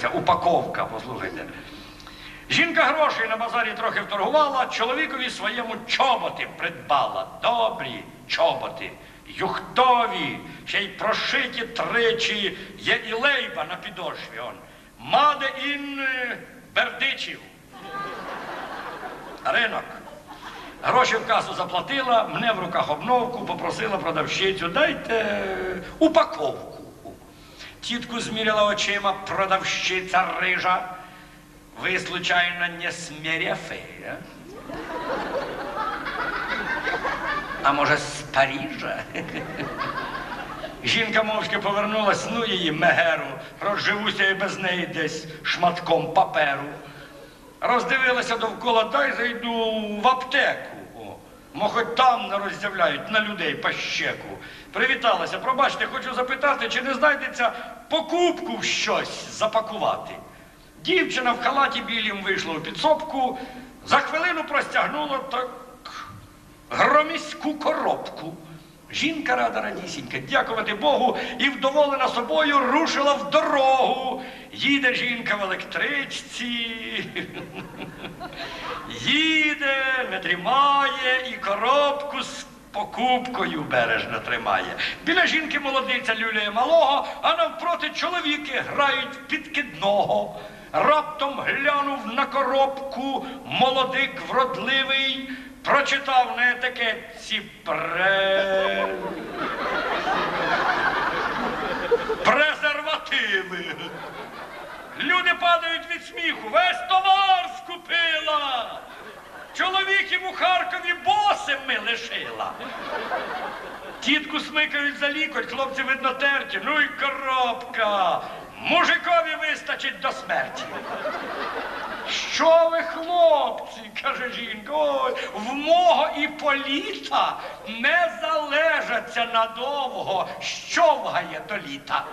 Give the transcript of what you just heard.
Це упаковка, послухайте. Жінка грошей на базарі трохи вторгувала, чоловікові своєму чоботи придбала. Добрі чоботи, юхтові, ще й прошиті тричі, є і лейба на підошві. Он. Маде ін е, Бердичів. Ринок. Гроші в касу заплатила, мене в руках обновку, попросила продавщицю, дайте е, упаковку. Тітку зміряла очима продавщиця рижа. Ви, случайно, не з А може, з Парижа? Жінка мовчки повернулась, ну її мегеру, розживуся і без неї десь шматком паперу. Роздивилася довкола, дай зайду в аптеку. Мо хоч там не роздявляють на людей пащеку. Привіталася, пробачте, хочу запитати, чи не знайдеться покупку в щось запакувати. Дівчина в халаті білім вийшла у підсобку, за хвилину простягнула так громіську коробку. Жінка рада радісінька, дякувати Богу, і вдоволена собою рушила в дорогу. Їде жінка в електричці. Їде, не дрімає і коробку з покупкою бережно тримає. Біля жінки молодиця люляє малого, а навпроти чоловіки грають в підкидного. Раптом глянув на коробку молодик вродливий, прочитав на етикетці пре... презервативи. Люди падають від сміху. Весь товар скупила. Чоловіків у Харкові босими лишила. Тітку смикають за лікоть, хлопці видно терті. Ну й коробка. Мужикові вистачить до смерті. Що ви, хлопці, каже жінка, ой, в мого і політа не залежаться надовго, щовгає до літа.